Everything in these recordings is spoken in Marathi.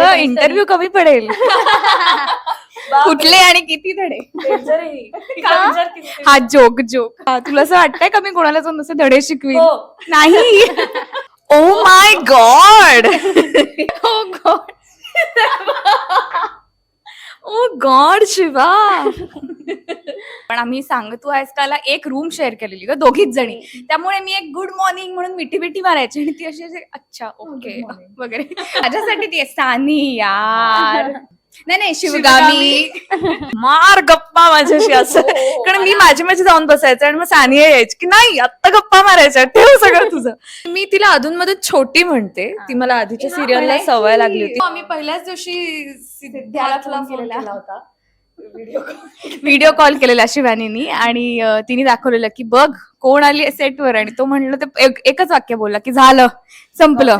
अगं. इंटरव्ह्यू कमी पडेल. कुठले आणि किती धडे. हा जोक जोक. हा, तुला असं वाटतंय का मी कोणाला जाऊन असे धडे शिकवी हो. नाही. ओ my god oh god oh god Shiva. पण आम्ही सांग तू आहेस काला एक रूम शेअर केलेली ग दोघीच जणी. त्यामुळे मी एक गुड मॉर्निंग म्हणून मिठी मिठी मारायची आणि ती अशी अच्छा ओके morning. वगैरे. माझ्यासाठी ती सानी यार. नाही नाही शिवगामी. मार गप्पा माझ्याशी असं. हो, कारण मी माझी माझी जाऊन बसायचं आणि मग सानिया यायची की नाही आत्ता गप्पा मारायच्या ठेव सगळं तुझं. मी तिला अधून मधून छोटी म्हणते. ती मला आधीच्या सिरियलला. सवय लागली होती. आम्ही पहिल्याच दिवशी केलेला. केला होता. व्हिडिओ कॉल केलेला शिवानीनी आणि तिने दाखवलेलं की बघ कोण आली सेटवर आणि तो म्हणलं ते एक- एकच वाक्य बोलला की झालं संपलं.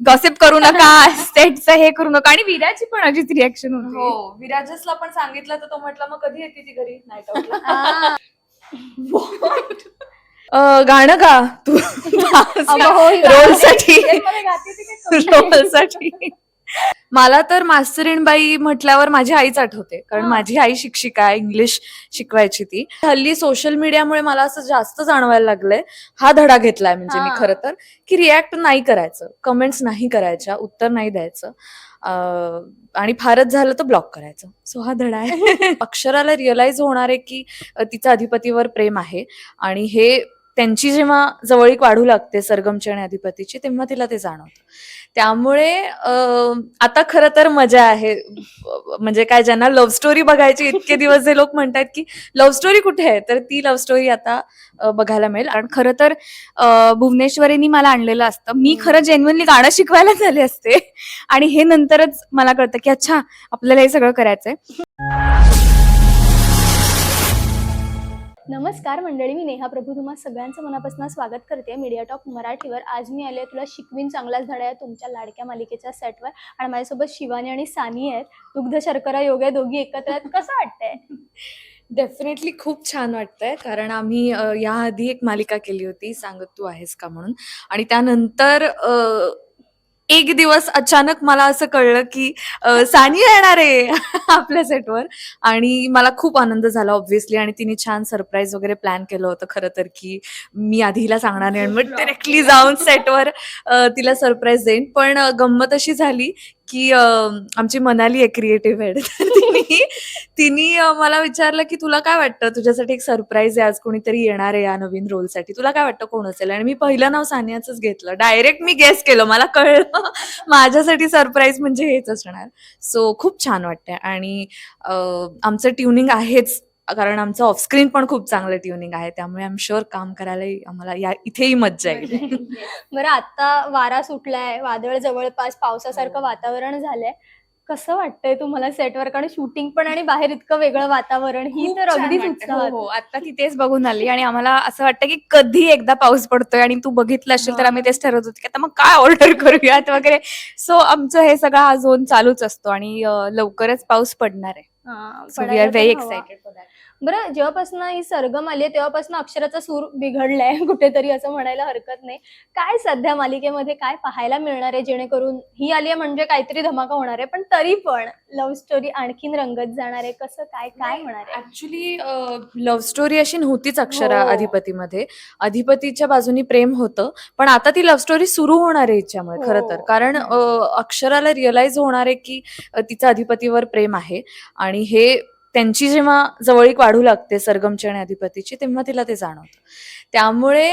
गॉसिप करू नका सेटचं हे करू नका. आणि विराची पण अशीच रिॲक्शन होती. हो विराजसला पण सांगितलं तर तो म्हटला मग कधी येते ती घरी? नाईट अं, गाणं गा. तू रोलसाठी रोलसाठी मला तर मास्तरीण बाई म्हटल्यावर माझी आईच आठवते कारण. माझी आई शिक्षिका आहे इंग्लिश शिकवायची ती हल्ली सोशल मीडियामुळे मला असं जास्त जाणवायला लागलंय हा धडा घेतलाय म्हणजे मी. खरं तर की रिॲक्ट नाही करायचं कमेंट्स नाही करायच्या उत्तर नाही द्यायचं अं, आणि फारच झालं तर ब्लॉक करायचं सो हा धडा आहे अक्षराला रिअलाइज होणार आहे की अं, तिचं अधिपतीवर प्रेम आहे आणि हे त्यांची जेव्हा जवळीक वाढू लागते सरगमची आणि अधिपतीची तेव्हा तिला ते जाणवतं. त्यामुळे आता खरं तर मजा आहे. म्हणजे काय ज्यांना लव्ह स्टोरी बघायची इतके दिवस जे लोक म्हणतात की लव्ह स्टोरी कुठे आहे? तर ती लव्ह स्टोरी आता बघायला मिळेल. आणि खरं तर भुवनेश्वरीनी मला आणलेलं असतं. मी खरं जेन्युनली गाणं शिकवायला झाले असते. आणि हे नंतरच मला कळतं की अच्छा आपल्याला हे सगळं करायचंय. नमस्कार मंडळी मी नेहा प्रभू. तुम्हा सगळ्यांचं मनापासून स्वागत करते मीडिया टॉक मराठीवर. आज मी आले तुला शिकवीन चांगलाच धडा आहे तुमच्या लाडक्या मालिकेच्या सेटवर आणि माझ्यासोबत शिवानी आणि सानी आहेत. दुग्ध शर्करा योग आहे दोघी एकत्र आहेत. कसं वाटतंय? डेफिनेटली खूप छान वाटतंय. कारण आम्ही याआधी एक मालिका केली होती सांगत तू आहेस का म्हणून. आणि त्यानंतर एक दिवस अचानक मला असं कळलं की सानिया येणार आहे आपल्या सेटवर. आणि मला खूप आनंद झाला ऑब्व्हियसली आणि तिने छान सरप्राईज वगैरे प्लॅन केलं होतं खरं तर की मी आधी हिला सांगणार नाही आणि मग डिरेक्टली जाऊन सेटवर तिला सरप्राईज देईन. पण गंमत अशी झाली की आमची मनाली आहे क्रिएटिव्ह हेड तिने तिने मला विचारलं की तुला काय वाटतं? तुझ्यासाठी एक सरप्राईज आहे आज कोणीतरी येणार आहे या नवीन रोलसाठी तुला काय वाटतं कोण असेल? आणि मी पहिलं नाव सानियाच घेतलं. डायरेक्ट मी गेस केलं. मला कळलं. माझ्यासाठी सरप्राईज म्हणजे हेच असणार. सो खूप छान वाटतंय. आणि आमचं ट्युनिंग आहेच. कारण आमचं ऑफस्क्रीन पण खूप चांगलं ट्युनिंग आहे त्यामुळे आम शुअर काम करायलाही आम्हाला या इथेही मज्जा येईल. बरं आता वारा सुटलाय वादळ जवळपास पावसासारखं वातावरण झालंय. कसं वाटतंय तुम्हाला सेटवर कारण शूटिंग पण आणि बाहेर इतकं वेगळं वातावरण? ही तर. उत्साहात. हो हो. आता तिथेच बघून आली आणि आम्हाला असं वाटतं की कधी एकदा पाऊस पडतोय आणि तू बघितलं असेल तर आम्ही तेच ठरवत होतो की आता मग काय ऑर्डर करूयात वगैरे. सो आमचं हे सगळं हा झोन चालूच असतो आणि लवकरच पाऊस पडणार आहे. हा, सो वी पडायला आर व्हेरी पण हवा. एक्साइटेड फॉर दॅट बरं जेव्हापासून ही सरगम आली तेव्हापासून अक्षराचा सूर बिघडलाय कुठेतरी असं म्हणायला हरकत नाही काय सध्या मालिकेमध्ये काय पाहायला मिळणार आहे जेणेकरून ही आली आहे म्हणजे काहीतरी धमाका होणार आहे पण तरी पण लव्ह स्टोरी आणखीन रंगत जाणार आहे कसं काय काय होणार आहे ऍक्च्युली लव्ह स्टोरी अशी नव्हतीच अक्षरा हो. अधिपतीमध्ये अधिपतीच्या बाजूनी प्रेम होतं पण आता ती लव्ह स्टोरी सुरू होणार आहे हिच्यामुळे खरं तर हो. कारण अक्षराला रिअलाइज होणार आहे की तिचं अधिपतीवर प्रेम आहे आणि हे त्यांची जेव्हा जवळीक वाढू लागते सरगमची आणि अधिपतीची तेव्हा तिला ते जाणवतं. त्यामुळे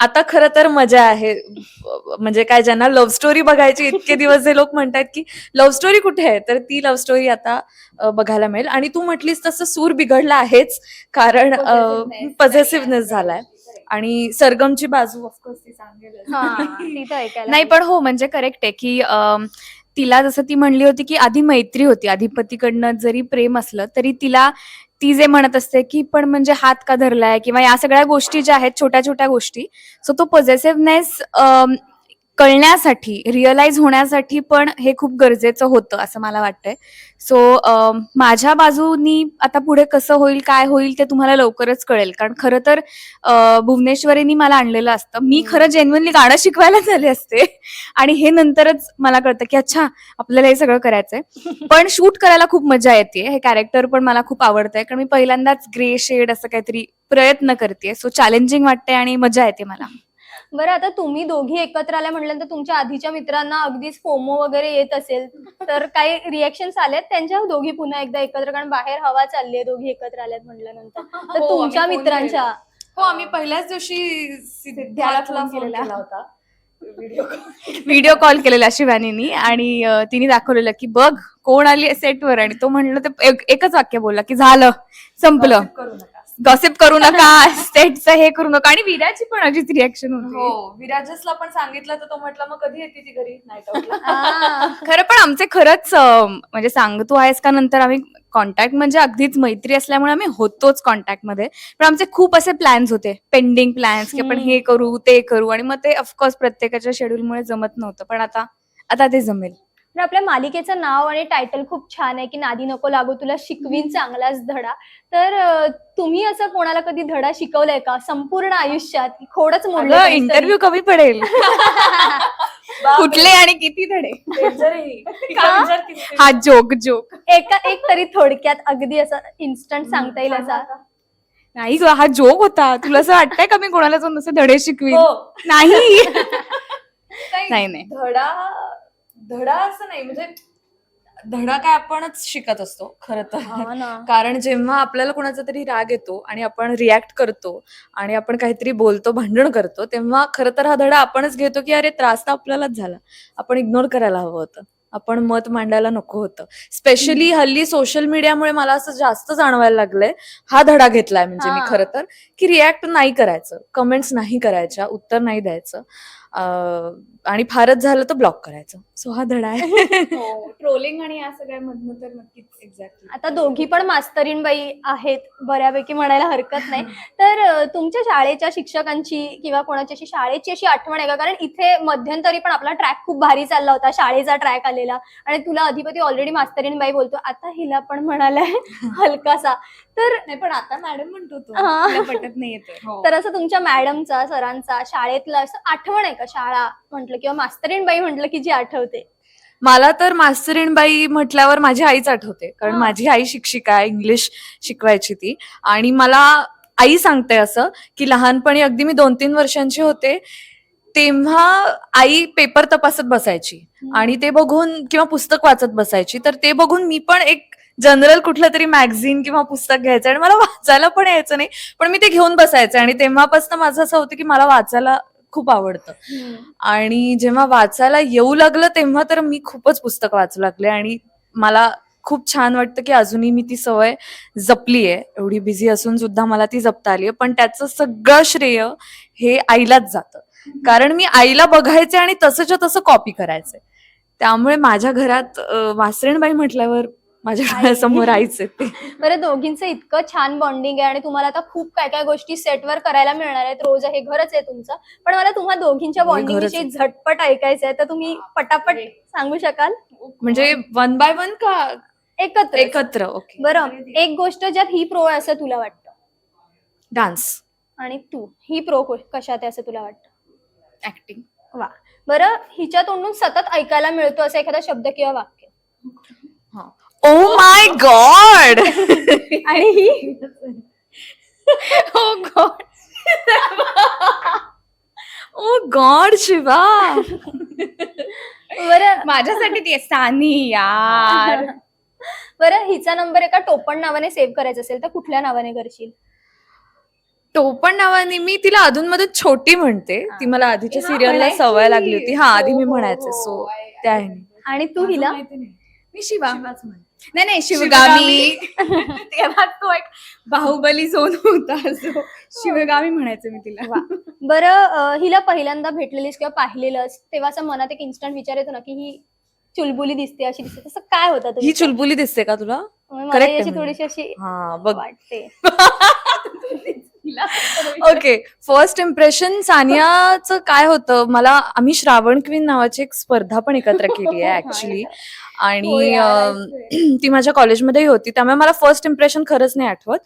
आता खरं तर मजा आहे. म्हणजे काय ज्यांना लव्ह स्टोरी बघायची इतके दिवस जे लोक म्हणतात की लव्ह स्टोरी कुठे आहे? तर ती लव्ह स्टोरी आता बघायला मिळेल. आणि तू म्हटलीस तसं सूर बिघडला आहेच कारण. पॉझिटिव्हनेस झालाय. आणि सरगमची बाजू ऑफकोर्स ती सांगेल हा नाही पण हो म्हणजे करेक्ट आहे की तिला जसं ती म्हणली होती की आधी मैत्री होती अधिपतीकडनं जरी प्रेम असलं तरी तिला ती जे म्हणत असते की पण म्हणजे हात का धरलाय किंवा या सगळ्या गोष्टी ज्या आहेत छोट्या छोट्या गोष्टी सो तो पॉझिटिव्हनेस कळण्यासाठी रिअलाइज होण्यासाठी पण हे खूप गरजेचं होतं असं मला वाटतंय. सो माझ्या बाजूनी आता पुढे कसं होईल काय होईल ते तुम्हाला लवकरच कळेल. कारण खरं तर भुवनेश्वरीनी मला आणलेलं असतं. मी खरं जेन्युअनली गाणं शिकवायला झाले असते. आणि हे नंतरच मला कळतं की अच्छा आपल्याला हे सगळं करायचंय. पण शूट करायला खूप मजा येते. हे कॅरेक्टर पण मला खूप आवडतंय. कारण मी पहिल्यांदाच ग्रे शेड असं काहीतरी प्रयत्न करते सो चॅलेंजिंग वाटते आणि मजा येते मला. बरं आता तुम्ही दोघी एकत्र आल्या म्हटल्यानंतर तुमच्या आधीच्या मित्रांना अगदीच फोमो वगैरे येत असेल तर काही रिएक्शन आलेत त्यांच्या दोघी पुन्हा एकदा एकत्र कारण बाहेर हवा चालली आहे दोघी एकत्र आल्यात म्हटल्यानंतर. तर हो, तुमच्या आम्ही मित्रांच्या हो आम्ही पहिल्याच दिवशी सिद्धार्थला फोन केलेला. केला होता. व्हिडिओ व्हिडिओ कॉल केलेला शिवानीनी आणि अं, तिने दाखवलेलं की बघ कोण आली सेटवर आणि तो म्हणलं ते एक- एकच वाक्य बोलला की झालं संपलं. करू नका. गॉसिप करू नका सेटचं हे करू नका. आणि विराची पण अजित रिॲक्शन होती. हो विराजसला पण सांगितलं तर तो म्हटला मग कधी येते ती घरी? नाईट खरं पण आमचे खरंच अं, म्हणजे सांग तू आहेस का नंतर आम्ही कॉन्टॅक्ट म्हणजे अगदीच मैत्री असल्यामुळे आम्ही होतोच कॉन्टॅक्टमध्ये. पण आमचे खूप असे प्लॅन्स होते. पेंडिंग प्लॅन्स की आपण. हे करू ते करू. आणि मग ते ऑफकोर्स प्रत्येकाच्या शेड्यूलमुळे जमत नव्हतं. पण आता आता ते जमेल. तर आपल्या मालिकेचं नाव आणि टायटल खूप छान आहे की नादी नको लागू तुला शिकवीन चांगलाच धडा. तर तुम्ही असं कोणाला कधी धडा शिकवलाय का? संपूर्ण आयुष्यात खोडच मोडलं इंटरव्ह्यू कमी पडेल. कुठले आणि किती धडे? हा जोक जोक एका एक तरी थोडक्यात अगदी असं इन्स्टंट सांगता येईल असा. नाही ग हा जोक होता. तुला असं वाटतंय का मी कोणाला जाऊन असे धडे शिकवी हो. नाही, नाही. धडा धडा असं नाही म्हणजे धडा काय आपणच शिकत असतो खरं तर. कारण जेव्हा आपल्याला कोणाचा तरी राग येतो आणि आपण रिॲक्ट करतो आणि आपण काहीतरी बोलतो भांडण करतो तेव्हा खरं तर हा धडा आपणच घेतो की अरे त्रास तर आपल्यालाच झाला. आपण इग्नोर करायला हवं होतं. आपण मत मांडायला नको होतं. स्पेशली हल्ली सोशल मीडियामुळे मला असं जास्त जाणवायला लागलंय हा धडा घेतलाय म्हणजे मी. खरं तर की रिॲक्ट नाही करायचं कमेंट्स नाही करायच्या उत्तर नाही द्यायचं. आणि फारच झालं तर ब्लॉक करायचं. सो हा धडा आहे. ट्रोलिंग आणि असं काय म्हणणं तर नक्कीच एक्झॅक्टली आता दोघी पण मास्तरीणबाई आहेत बऱ्यापैकी म्हणायला हरकत नाही. तर तुमच्या शाळेच्या शिक्षकांची किंवा कोणाची अशी शाळेची अशी आठवण आहे का? कारण इथे मध्यंतरी पण आपला ट्रॅक खूप भारी चालला होता शाळेचा ट्रॅक आलेला. आणि तुला अधिपती ऑलरेडी मास्तरीणबाई बोलतो आता हिला पण म्हणालाय हलकासा. तर नाही पण आता मॅडम म्हणतो तो. हा. पटत नाही येतं तर असं तुमच्या मॅडमचा सरांचा शाळेतलं असं आठवण आहे का? शाळा म्हटलं किंवा मास्तरीणबाई म्हटलं की जी आठवते? मला तर मास्तरीणबाई म्हटल्यावर माझी आईच आठवते. कारण हा. माझी आई शिक्षिका आहे इंग्लिश शिकवायची ती. आणि मला आई सांगते असं की लहानपणी अगदी मी दोन तीन वर्षांची होते तेव्हा आई पेपर तपासत बसायची. आणि ते बघून किंवा पुस्तक वाचत बसायची. तर ते बघून मी पण एक जनरल कुठलं तरी मॅगझिन किंवा पुस्तक घ्यायचं आणि मला वाचायला पण यायचं नाही. पण मी ते घेऊन बसायचं आणि तेव्हापासून माझं असं होतं की मला वाचायला खूप आवडतं. आणि जेव्हा वाचायला येऊ लागलं तेव्हा तर मी खूपच पुस्तक वाचू लागले आणि मला खूप छान वाटतं की अजूनही मी ती सवय जपली आहे एवढी बिझी असून सुद्धा मला ती जपता आली आहे पण त्याचं सगळं श्रेय हे आईलाच जातं. कारण मी आईला बघायचे आणि तसंच्या तसं कॉपी करायचंय त्यामुळे माझ्या घरात वासरणबाई म्हटल्यावर माझ्या. डोळ्यासमोर आईच येते बरं दोघींचं इतकं छान बॉन्डिंग आहे आणि तुम्हाला आता खूप काय काय गोष्टी सेटवर करायला मिळणार आहेत. रोज हे घरच आहे तुमचं. पण मला तुम्हा दोघींच्या बॉन्डिंग विषयी झटपट ऐकायचं आहे. तर तुम्ही पटापट सांगू शकाल? म्हणजे वन बाय वन का? एकत्र. एकत्र ओके. बरं एक गोष्ट ज्यात ही प्रो आहे असं तुला वाटतं? डान्स आणि तू ही प्रो कशात आहे असं तुला वाटतं? ऍक्टिंग वा. बरं हिच्या तोंडून सतत ऐकायला मिळतो असं एखादा शब्द किंवा वाक्य. ओ माय गॉड आणि ही oh god oh god Shiva बरं माझ्यासाठी ती आहे, सानी यार. बरं हिचा नंबर एका टोपण नावाने सेव्ह करायचा असेल तर कुठल्या नावाने करशील? टोपण नावाने मी तिला अधूनमधून छोटी म्हणते. ती मला आधीच्या सिरियलला. सवय लागली होती. हा आधी मी म्हणायचे. सो त्या आणि तू हिला? मी शिवा. नाही नाही शिवगामी. तेव्हा तो एक बाहुबली झोन होता जो शिवगामी म्हणायचं मी तिला. बरं अं, हिला पहिल्यांदा भेटलेलीस किंवा पाहिलेलंस तेव्हा असं मनात एक इन्स्टंट विचार येतो ना की ही चुलबुली दिसते अशी दिसते. तसं काय होतं ही तुझ्या? चुलबुली दिसते का तुला? मला correct ही अशी थोडीशी अशी हा बघ. वाटते. ओके फर्स्ट इम्प्रेशन सानियाचं काय होतं? मला आम्ही श्रावण क्वीन नावाची एक स्पर्धा पण एकत्र केली आहे ऍक्च्युली हो आणि अं, ती माझ्या कॉलेजमध्येही होती त्यामुळे मला फर्स्ट इम्प्रेशन खरंच नाही आठवत.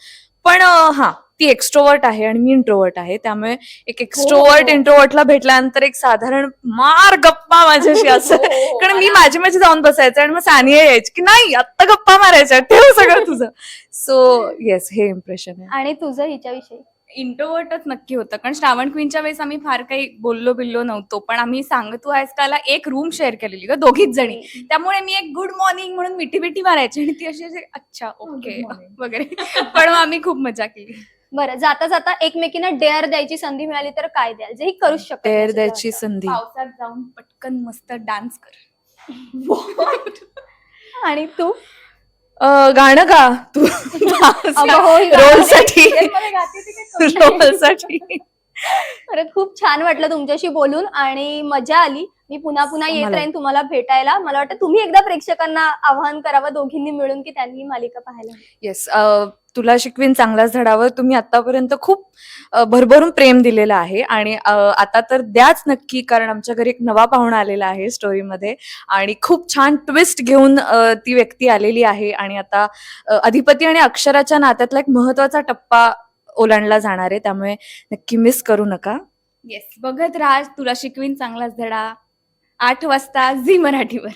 पण अं, हा ती एक्स्ट्रोवर्ट आहे आणि मी इंट्रोवर्ट आहे त्यामुळे एक एक्स्ट्रोवर्ट हो. इंट्रोवर्टला भेटल्यानंतर एक साधारण मार गप्पा माझ्याशी असं. हो, कारण मी माझी माझी जाऊन बसायचं आणि मग सानिया यायची की नाही आत्ता गप्पा मारायच्या ठेव सगळं तुझं. सो येस हे इम्प्रेशन आहे. आणि तुझं हिच्याविषयी? इंट्रोवर्टच नक्की होतं. कारण श्रावण क्वीनच्या वेळेस आम्ही फार काही बोललो बिल्लो नव्हतो. पण आम्ही सांगतो आहेस काला एक रूम शेअर केलेली ग दोघीच जणी. त्यामुळे मी एक गुड मॉर्निंग म्हणून मिठी मिठी मारायची आणि ती अशी अच्छा ओके. वगैरे. पण आम्ही खूप मजा केली. बरं जाता जाता एकमेकींना डेअर द्यायची संधी मिळाली तर काय द्याल? जे ही करू शकतो टेर द्यायची संधी. पावसात जाऊन पटकन मस्त डान्स कर. आणि तू? गाणं गा. तू अगं हो, ही रोल गाणं साठी serial मध्ये गाते ती काय करू रोलसाठी खरंच खूप छान वाटलं तुमच्याशी बोलून आणि मजा आली. मी पुन्हा पुन्हा येत राहीन तुम्हाला भेटायला. मला वाटतं तुम्ही एकदा प्रेक्षकांना आवाहन करावं दोघींनी मिळून की त्यांनी मालिका पाहायला. येस तुला शिकवीन चांगलाच धडावर तुम्ही आतापर्यंत खूप भरभरून प्रेम दिलेलं आहे आणि आता तर द्याच नक्की कारण आमच्या घरी एक नवा पाहुणा आलेला आहे स्टोरीमध्ये आणि खूप छान ट्विस्ट घेऊन ती व्यक्ती आलेली आहे आणि आता अधिपती आणि अक्षराच्या नात्यातला एक महत्त्वाचा टप्पा ओलांडला जाणार आहे त्यामुळे नक्की मिस करू नका. येस बघत राज तुला शिकवीन चांगलाच धडा. आठ वाजता झी मराठीवर.